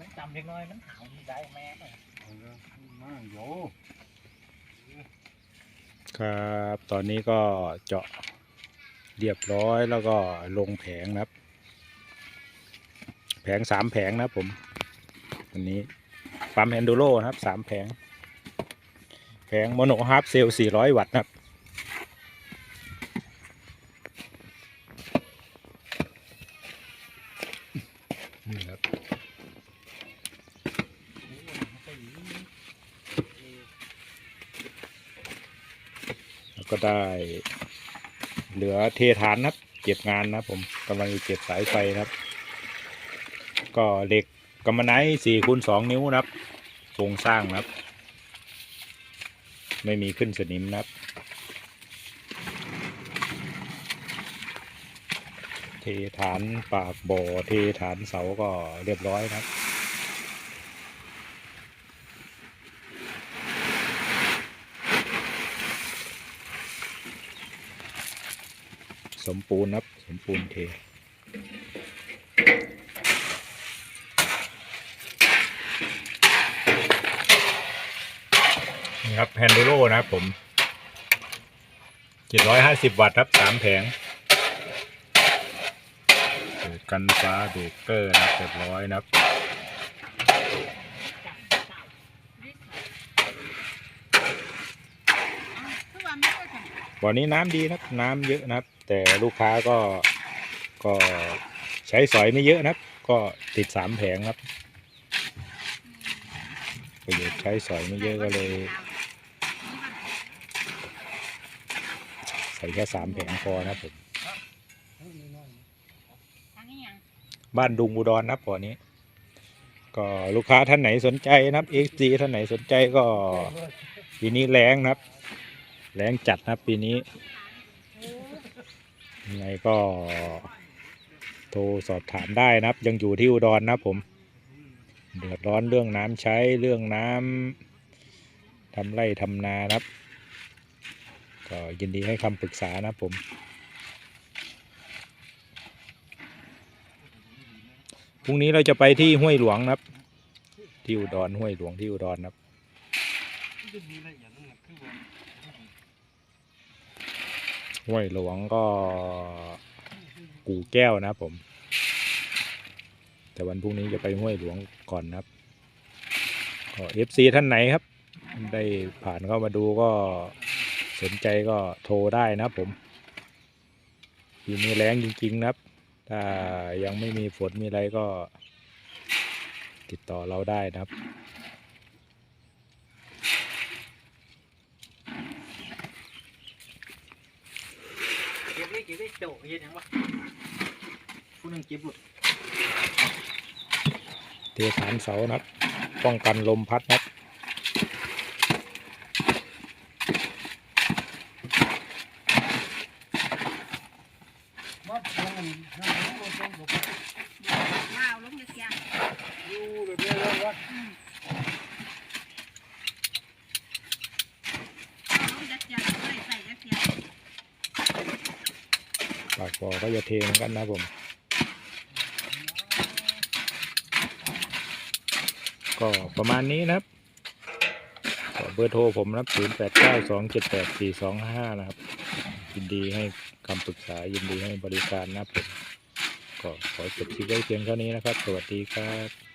มันจำเล็กน้อยมันหาวได้แม่เละมาโยครับ ตอนนี้ก็เจาะเรียบร้อยแล้วก็ลงแผงนะครับ แผงสามแผงนะผมวันนี้ปั๊มแอนดูโรนะครับสามแผง แผงโมโนฮาร์ปเซลสี่ร้อยวัตต์นะครับ นี่ครับ แล้ว ก็ได้ เหลือเทฐานนะครับ เก็บงานนะผมกำลังจะเก็บสายไฟนะครับ ก็เหล็กกำมะไนสี่คูณสองนิ้วนะครับโครงสร้างนะครับ ไม่มีขึ้นสนิมนะครับ เทฐานปากบ่อเทฐานเสาก็เรียบร้อยนะครับ สมปูนครับ สมปูนเทนี่ครับแฮนดูโรนะครับผม750วัตต์ครับสามแผงเปิดกันฟ้าเบรกเกอร์นะครับเรียบร้อยนะครับ ทุกวันไม่ค่อยแข็ง บ่อนี้น้ำดีนะครับ น้ำเยอะนะครับ แต่ลูกค้าก็ก็ใช้สอยไม่เยอะนะครับ ก็ติดสามแผงครับประโยชน์ใช้สอยไม่เยอะก็เลย ใส่แค่สามแผงพอนะผมทั้งบ้านดุงอุดรนะครับบ่อนี้ ก็ลูกค้าท่านไหนสนใจนะครับ XG ท่านไหนสนใจก็ปีนี้แรงนะครับ แรงจัดนะครับปีนี้ยังไงก็ โทรสอบถามได้นะครับ ยังอยู่ที่อุดรนะผม เดือดร้อนเรื่องน้ำใช้เรื่องน้ำทำไร่ทำนานะครับ ก็ยินดีให้คำปรึกษานะผมพรุ่งนี้เราจะไปที่ห้วยหลวงนะครับ ที่อุดรห้วยหลวงที่อุดรนะครับ ห้วยหลวงก็กู่แก้วนะครับผม แต่วันพรุ่งนี้จะไปห้วยหลวงก่อนนะครับก็เอฟซีท่านไหนครับ ได้ผ่านเข้ามาดูก็สนใจก็โทรได้นะครับผมปีนี้แรงจริง ๆ นะครับ ถ้ายังไม่มีฝนมีอะไรก็ติดต่อเราได้นะครับ ก็บไว้เก็บไว้โจเฮ็ดหยังวะผู้หนึงเก็บหลุดเทฐานเสานะครับ ป้องกันลมพัดนะครับมัดลงมันลงลงลงลงว้าวลงเสียงอยู่เลยเดี๋ยวเดี๋ยวเดี๋ยว ลงเสียงใส่ใส่เสียง ปากบ่อก็จะเทเหมือนกันนะผม ก็ประมาณนี้นะครับเบอร์โทรผมนะครับ0 8 9 2 7 8 4 2 5นะครับ ยินดีให้คำปรึกษา ยินดีให้บริการนะครับผมก็ขอจบคลิปไว้เพียงเท่านี้นะครับ สวัสดีครับ